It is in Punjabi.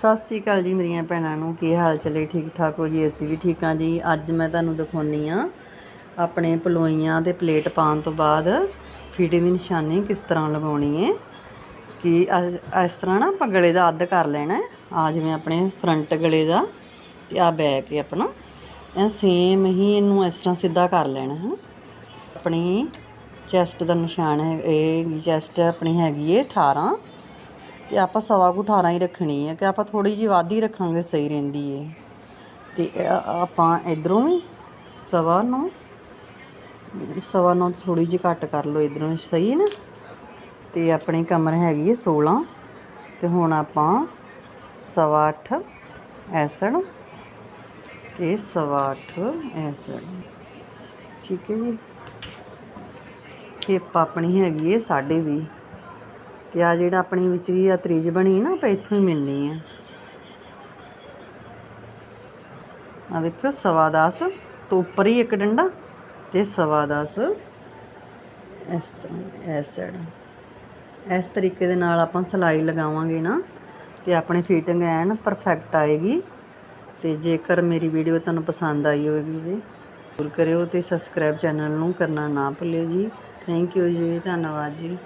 ਸਤਿ ਸ਼੍ਰੀ ਅਕਾਲ ਜੀ ਮੇਰੀਆਂ ਭੈਣਾਂ ਨੂੰ, ਕੀ ਹਾਲ ਚਾਲੇ ਠੀਕ ਠਾਕ ਹੋ ਜੀ? ਅਸੀਂ ਵੀ ਠੀਕ ਹਾਂ ਜੀ। ਅੱਜ ਮੈਂ ਤੁਹਾਨੂੰ ਦਿਖਾਉਣੀ ਆ ਆਪਣੇ ਪਲੋਈਆਂ ਤੇ ਪਲੇਟ ਪਾਉਣ ਤੋਂ ਬਾਅਦ ਫੀਟਿੰਗ ਦੀ ਨਿਸ਼ਾਨੀ ਕਿਸ ਤਰ੍ਹਾਂ ਲਗਾਉਣੀ ਹੈ, ਕਿ ਇਸ ਤਰ੍ਹਾਂ ਨਾ ਆਪਾਂ ਗਲੇ ਦਾ ਅੱਧ ਕਰ ਲੈਣਾ ਆ ਜਿਵੇਂ ਆਪਣੇ ਫਰੰਟ ਗਲੇ ਦਾ ਤੇ ਆ ਬੈਕ ਹੈ ਆਪਣਾ। ਇਹ ਸੇਮ ਹੀ ਇਹਨੂੰ ਇਸ ਤਰ੍ਹਾਂ ਸਿੱਧਾ ਕਰ ਲੈਣਾ ਹੈ। ਆਪਣੀ ਚੈਸਟ ਦਾ ਨਿਸ਼ਾਨ ਹੈ, ਇਹ ਚੈਸਟ ਆਪਣੀ ਹੈਗੀ ਹੈ 18 ਤੇ ਆਪਾਂ ਸਵਾ ਕੁ 18 ਹੀ ਰੱਖਣੀ ਹੈ ਕਿ ਆਪਾਂ ਥੋੜੀ ਜਿਹੀ ਵੱਧ ਹੀ ਰੱਖਾਂਗੇ, ਸਹੀ ਰਹਿੰਦੀ ਹੈ ਤੇ ਆਪਾਂ ਇਧਰੋਂ ਵੀ ਸਵਾ ਨੂੰ ਸਵਾ ਨੂੰ ਥੋੜੀ ਜਿਹੀ ਘੱਟ ਕਰ ਲਓ ਇਧਰੋਂ, ਸਹੀ ਹੈ ਨਾ? ਤੇ ਆਪਣੀ ਕਮਰ ਹੈਗੀ ਹੈ 16 ਤੇ ਹੁਣ ਆਪਾਂ ਸਵਾ 8 ਐਸਣ ਤੇ ਸਵਾ 8 ਐਸਣ। ਠੀਕ ਹੈ ਜੀ? ਹਿੱਪ ਆਪਣੀ ਹੈਗੀ ਹੈ ਸਾਢੇ ਵੀਹ। ਤੇ ਆ ਜਿਹੜਾ ਆਪਣੀ ਵਿੱਚ ਵੀ ਆ ਤਰੀਜ ਬਣੀ ਨਾ, ਆਪਾਂ ਇੱਥੋਂ ਹੀ ਮਿਲਣੀ ਆ। ਆ ਦੇਖੋ ਸਵਾ ਦਸ, ਤੋਂ ਉੱਪਰ ਹੀ ਇੱਕ ਡੰਡਾ ਤੇ ਸਵਾ ਦਸ। ਇਸ ਤਰ੍ਹਾਂ, ਇਸ ਸਾਈਡ ਇਸ ਤਰੀਕੇ ਦੇ ਨਾਲ ਆਪਾਂ ਸਿਲਾਈ ਲਗਾਵਾਂਗੇ ਨਾ, ਤੇ ਆਪਣੀ ਫਿਟਿੰਗ ਐਨ ਪਰਫੈਕਟ ਆਏਗੀ। ਤੇ ਜੇਕਰ ਮੇਰੀ ਵੀਡੀਓ ਤੁਹਾਨੂੰ ਪਸੰਦ ਆਈ ਹੋਵੇਗੀ ਜੀ ਜ਼ਰੂਰ ਕਰਿਓ ਤੇ ਸਬਸਕ੍ਰਾਈਬ ਚੈਨਲ ਨੂੰ ਕਰਨਾ ਨਾ ਭੁੱਲਿਓ ਜੀ। ਥੈਂਕ ਯੂ ਜੀ, ਧੰਨਵਾਦ ਜੀ।